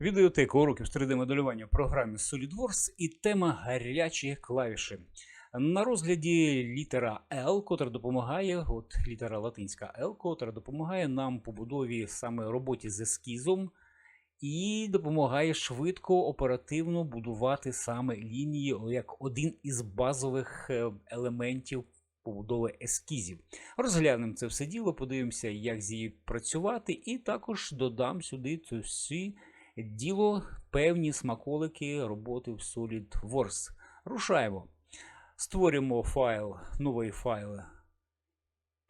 Відеотека уроків з 3D-моделювання в програмі SolidWorks і тема гарячі клавіші. На розгляді літера L, котра допомагає, от літера латинська L, котра допомагає нам побудові саме роботі з ескізом і допомагає швидко, оперативно будувати саме лінії як один із базових е, елементів побудови ескізів. Розглянемо це все діло, подивимося, як з її працювати, і також додам сюди це всі діло певні смаколики роботи в SolidWorks. Рушаємо. Створюємо файл, новий файл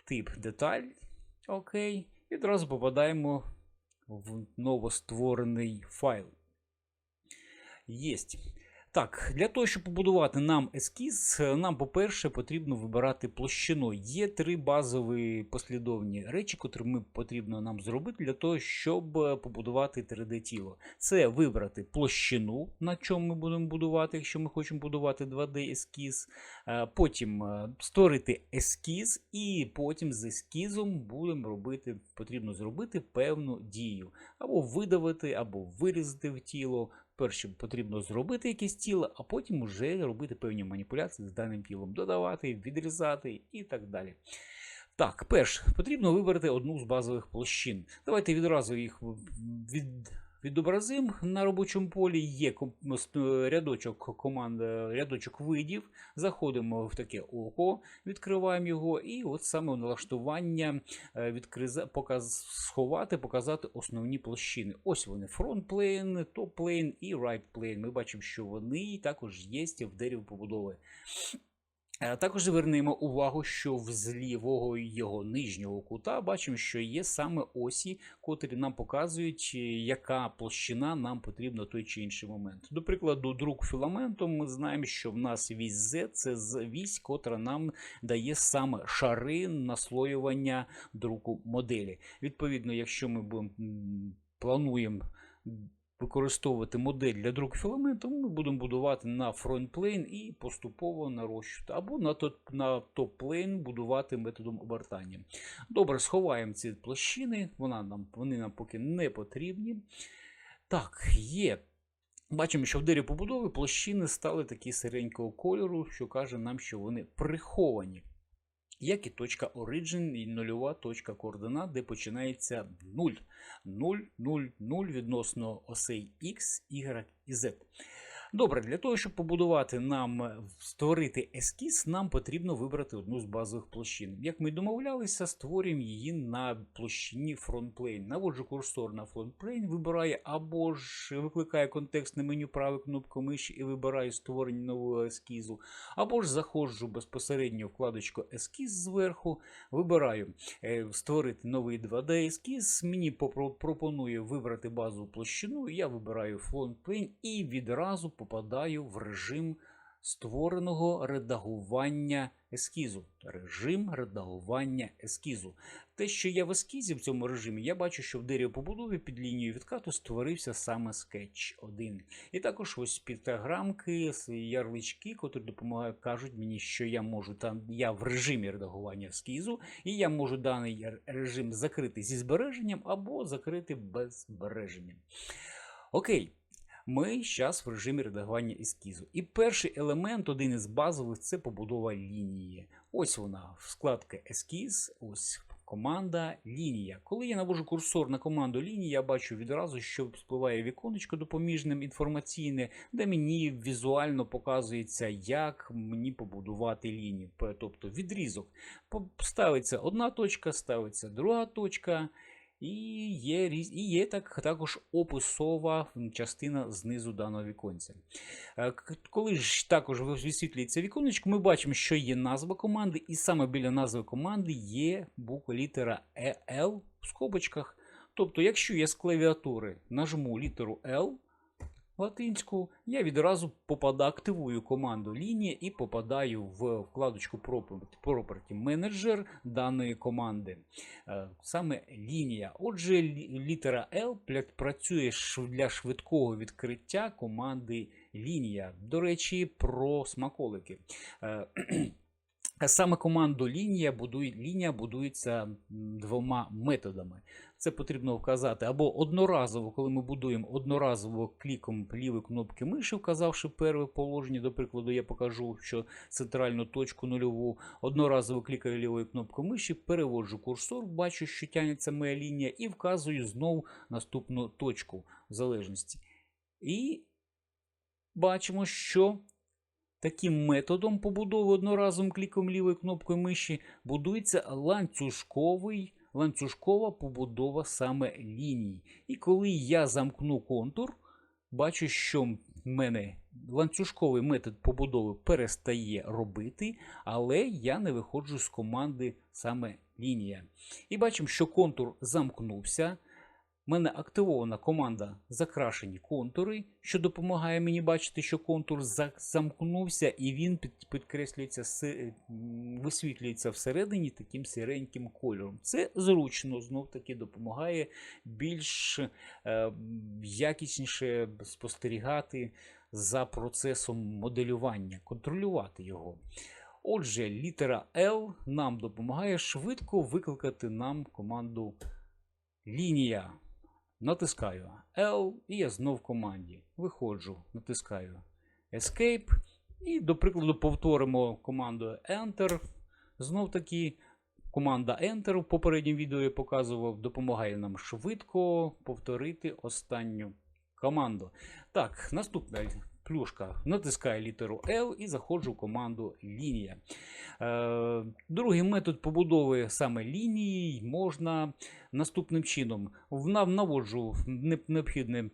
тип деталь. Окей. І одразу попадаємо в новостворений файл. Єсть. Так, для того, щоб побудувати нам ескіз, нам, по-перше, потрібно вибирати площину. Є три базові послідовні речі, котрі ми потрібно нам зробити для того, щоб е, побудувати 3D-тіло. Це вибрати площину, на чому ми будемо будувати, якщо ми хочемо будувати 2D-ескіз. Е, Потім е, створити ескіз, і потім з ескізом будемо робити, потрібно зробити певну дію. Або видавити, або вирізати в тіло. Перше потрібно зробити якесь тіло, а потім вже робити певні маніпуляції з даним тілом, додавати, відрізати і так далі. Так, перш потрібно вибрати одну з базових площин. Давайте відразу їх від, відобразимо на робочому полі. Є рядочок команд, рядочок видів. Заходимо в таке око, відкриваємо його, і от саме налаштування е, відкриза, показ, сховати, показати основні площини. Ось вони: фронт плейн, топ плейн і right плейн. Ми бачимо, що вони також є в дереві побудови. Е, Також звернемо увагу, що з лівого його нижнього кута бачимо, що є саме осі, котрі нам показують, е, яка площина нам потрібна в той чи інший момент. До прикладу, друк філаментом ми знаємо, що в нас вісь Z – це вісь, котра нам дає саме шари наслоювання друку моделі. Відповідно, якщо ми будемо плануємо використовувати модель для друку філаменту, ми будемо будувати на фронтплейн і поступово нарощувати, або на, топ- на топ-плейн будувати методом обертання. Добре, сховаємо ці площини, вона нам, вони нам поки не потрібні. Так, є. Бачимо, що в дері побудови площини стали такі сиренького кольору, що каже нам, що вони приховані. Як і точка Origin і нульова точка координат, де починається 0. 0, 0, 0 відносно осей X, Y і Z. Добре, для того, щоб побудувати нам, е, створити ескіз, нам потрібно вибрати одну з базових площин. Як ми домовлялися, створюємо її на площині фронтплейн. Наводжу курсор на фронтплейн, вибираю або ж викликає контекстне меню правою кнопкою миші і вибираю створення нового ескізу, або ж заходжу безпосередньо вкладочку ескіз зверху, вибираю е, створити новий 2D-ескіз. Мені пропонує вибрати базову площину. Я вибираю фронтплейн і відразу попадаю в режим створеного редагування ескізу. Режим редагування ескізу. Те, що я в ескізі в цьому режимі, я бачу, що в дереві побудови під лінією відкату створився саме скетч 1. І також ось піктограмки, ярлички, котрі допомагають, кажуть мені, що я можу там, я в режимі редагування ескізу, і я можу даний режим закрити зі збереженням або закрити без збереження. Окей. Ми зараз в режимі редагування ескізу. І перший елемент, один із базових, це побудова лінії. Ось вона, вкладка ескіз, ось команда лінія. Коли я навожу курсор на команду лінії, я бачу відразу, що спливає віконечко допоміжним інформаційне, де мені візуально показується, як мені побудувати лінію. Тобто відрізок. Ставиться одна точка, ставиться друга точка. І є, різ- і є так, також описова частина знизу даного віконця. Е, Коли ж також висвітлюється віконечко, ми бачимо, що є назва команди, і саме біля назви команди є буква літера EL в скобочках. Тобто, якщо я з клавіатури нажму літеру L латинську, я відразу попадаю, активую команду лінія і попадаю в вкладочку Property Manager даної команди. Е, Саме лінія. Отже, літера L працює для швидкого відкриття команди лінія. До речі, про смаколики. Саме команду лінія будує, лінія будується двома методами. Це потрібно вказати або одноразово, коли ми будуємо одноразово кліком лівої кнопки миші, вказавши перше положення, до прикладу, я покажу, що центральну точку нульову, одноразово клікаю лівою кнопкою миші, переводжу курсор, бачу, що тягнеться моя лінія, і вказую знову наступну точку в залежності. І бачимо, що Таким методом побудови одноразовим кліком лівої кнопкою миші будується ланцюжковий, ланцюжкова побудова саме ліній. І коли я замкну контур, бачу, що в мене ланцюжковий метод побудови перестає робити, але я не виходжу з команди саме лінія. І бачимо, що контур замкнувся. У мене активована команда закрашені контури, що допомагає мені бачити, що контур замкнувся і він підкреслюється, висвітлюється всередині таким сіреньким кольором. Це зручно, знов таки допомагає більш е, якісніше спостерігати за процесом моделювання, контролювати його. Отже, літера L нам допомагає швидко викликати нам команду лінія. Натискаю L і я знов в команді. Виходжу, натискаю Escape. І, до прикладу, повторимо команду Enter. Знов таки команда Enter в попередньому відео я показував, допомагає нам швидко повторити останню команду. Так, наступна плюшка. Натискаю літеру L і заходжу в команду лінія. Е, другий метод побудови саме лінії можна наступним чином. В- Наводжу необхідну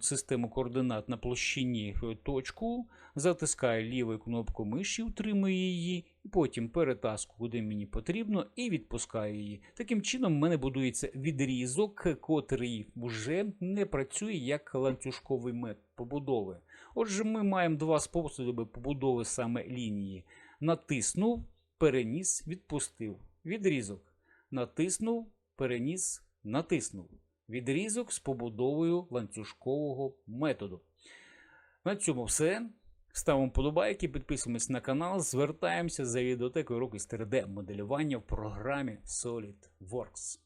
систему координат на площині е, точку, затискаю лівою кнопку миші, утримую її, потім перетаску, куди мені потрібно, і відпускаю її. Таким чином, в мене будується відрізок, котрий вже не працює як ланцюжковий метод побудови. Отже, ми маємо два способи побудови саме лінії. Натиснув, переніс, відпустив. Відрізок. Натиснув, переніс, натиснув. Відрізок з побудовою ланцюжкового методу. На цьому все. Ставимо подобайки, підписуємось на канал, звертаємося за відеотекою уроку з 3D моделювання в програмі SolidWorks.